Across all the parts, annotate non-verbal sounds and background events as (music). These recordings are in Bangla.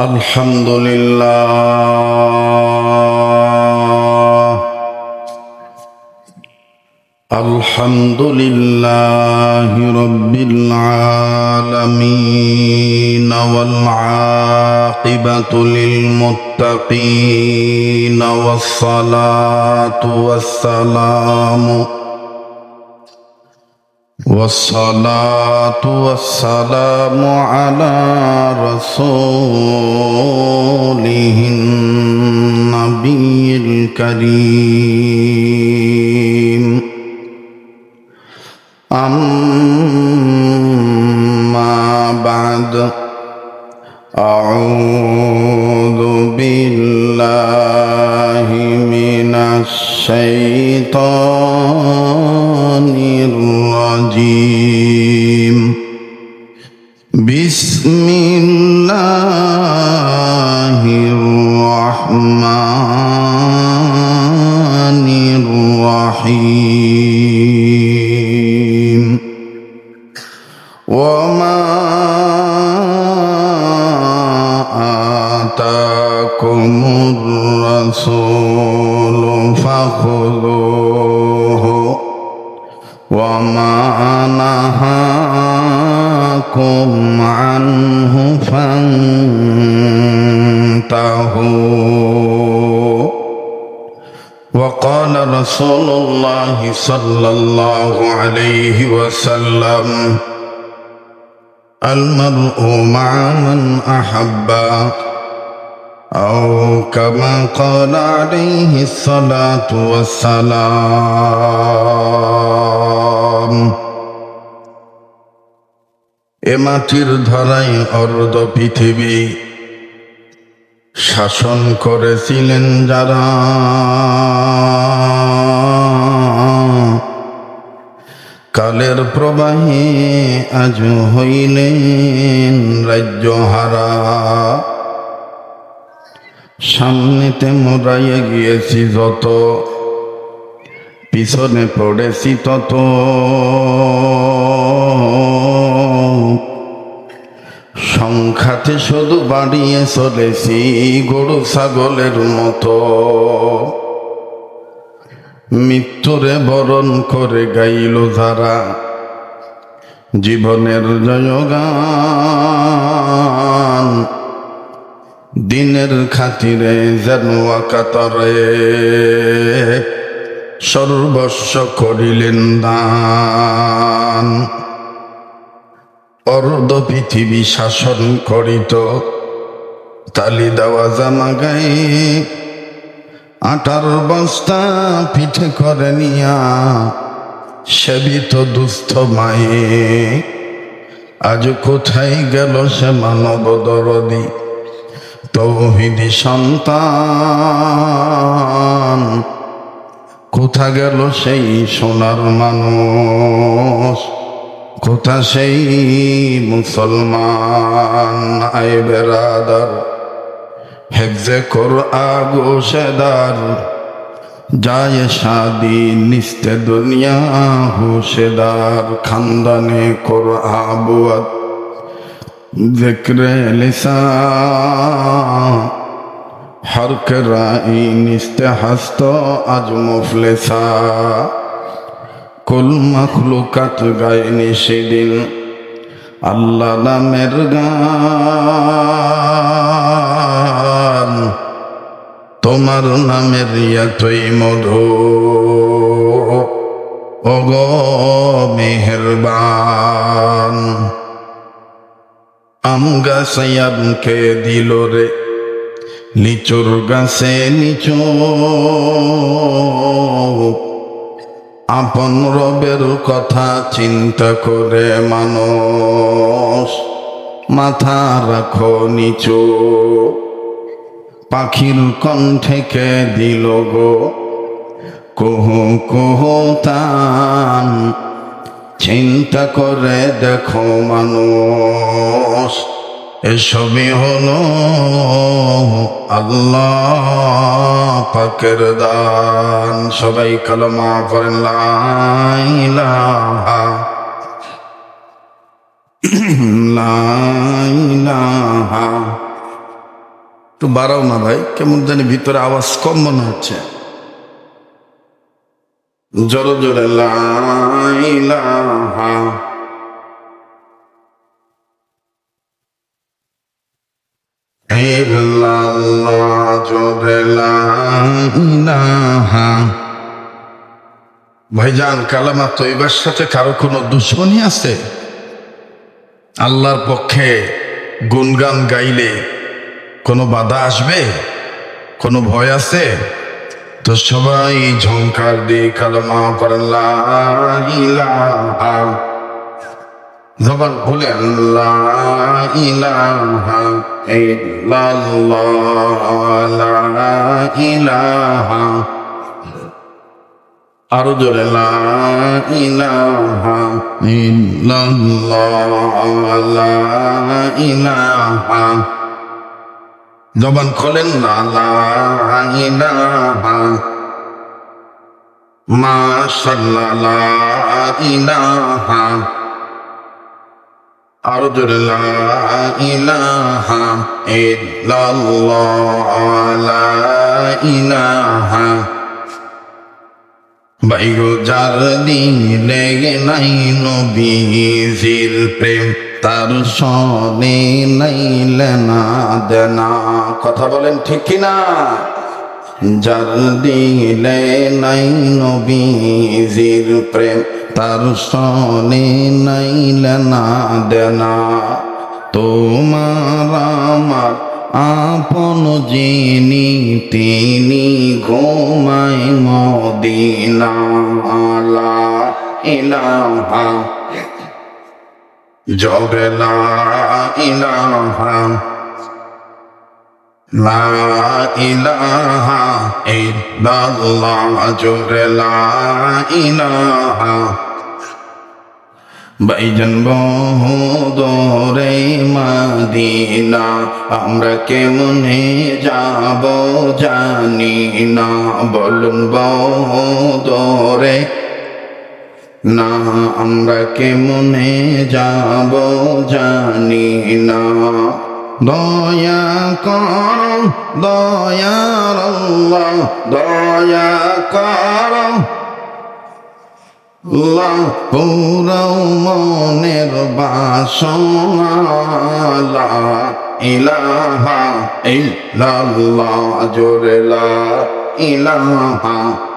الحمد لله الحمد لله رب العالمين والعاقبة للمتقين والصلاة والسلام والصلاة والسلام على رسوله النبي الكريم. أما بعد أعوذ بالله من الشيطان الرحيم رسول الله صلى الله عليه وسلم المرء مع من أحب أو كما قال عليه الصلاة والسلام এ মাটির ধরাই অর্ধ পৃথিবী শাসন করেছিলেন যারা কালের প্রবাহে আজ হইলেন রাজ্য হারা। সামনেতে মোড়াইয়ে গিয়েছি যত, পিছনে পড়েছি তত। সংখ্যাতে শুধু বাড়িয়ে চলেছি গরু ছাগলের মতো। মৃত্যুরে বরণ করে গাইল যারা জীবনের জয়গান। দিনের খাতিরে যেন কাতরে সর্বস্ব করিলেন দান। অর্ধ পৃথিবী শাসন করিত, তালি দেওয়া জামা গায়ে আটার বস্তা পিঠে করে নিয়া সেবিত দুস্থ মায়ে। আজ কোথায় গেল সে মানব দরদি? তৌহিদি সন্তান। কোথা গেল সেই সোনার মানুষ? কোথা সেই মুসলমান? আই বেরাদার। হেফজে কর আগোশেদার যায় শাদি নিস্তে দুনিয়া হুশেদার খানদানে কর আবুয়াত জিক্রে লিসা, হর রাই নিস্তে হস্ত আজ মুফলেসা। কুল মখলুকাত গায়নি সেদিন আল্লাহ নামের গান। তোমার নামের এতই মধু। ওগ মেহরবান, আম গাছায়ামকে দিল রে, লিচুর গাছে নিচু আপন রবের কথা চিন্তা করে মানুষ, মাথা রাখো নিচু। পাখির কণ্ঠেকে দিল গো? কুহু কুহু তান। চিন্তা করে দেখো মানুষ, এসবই হলো আল্লাহ পাকের দান। সবাই কলমা পড়েন, লা ইলাহা। (clears throat) লা ইলাহা। একটু বাড়াও না ভাই কেমন জানি ভিতরে আওয়াজ কম মনে হচ্ছে। জোরে জোরে ভাইজান কালামা তৈবার সাথে কারও কোনো দুশ্মনী আছে? আল্লাহর পক্ষে গুনগান গাইলে কোনো বাধা আসবে? কোনো ভয় আছে? তো সবাই ঝংকার দিয়ে কালামা পড়লাম ইলাহা। জবান খুলে আল্লাহ ইলাহা ইল্লাল্লাহ, লা ইলাহা। আরও জোরে, লা ইলাহা ইলাহা। জবান খোলেন না ইলাহা আরও জোরে ইলাহা বাইগো যার দিলে নাই নবীজির প্রেম। তার সনে নাইলে না দেনা কথা বলেন ঠিক কিনা? যার দিলে নাই নবীজির প্রেম, তার সনে নাইলে না দেনা তোমার আমার আপন যিনি, তিনি ঘুমায় মদিনা ইলাহা জবে লা ইলাহা লা ইলাহা ইল্লাল্লাহ জোরে লা মাদিনা, আমরা কেমনে যাব জানি না। বলুন বহুদরে না, আমরা কেমনে যাব জানি না। দয়া কর দয়ার দয়া কর। পুরাও মনের বাসনা ইলাহা ইল্লাল্লাহ, জোরে ইলাহা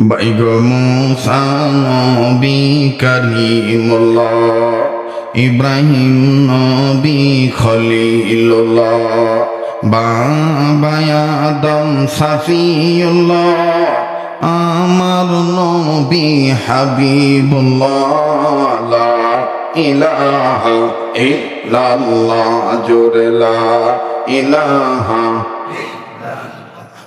বাইগ মুসা নবী করিমুল্লাহ ইব্রাহিম নবী খলিলুল্লাহ বাবা আদম সাফিউল্লাহ আমার নবী হাবিবুল্লাহ ইলাহা ইল্লাল্লাহ জোরে লা ইলাহা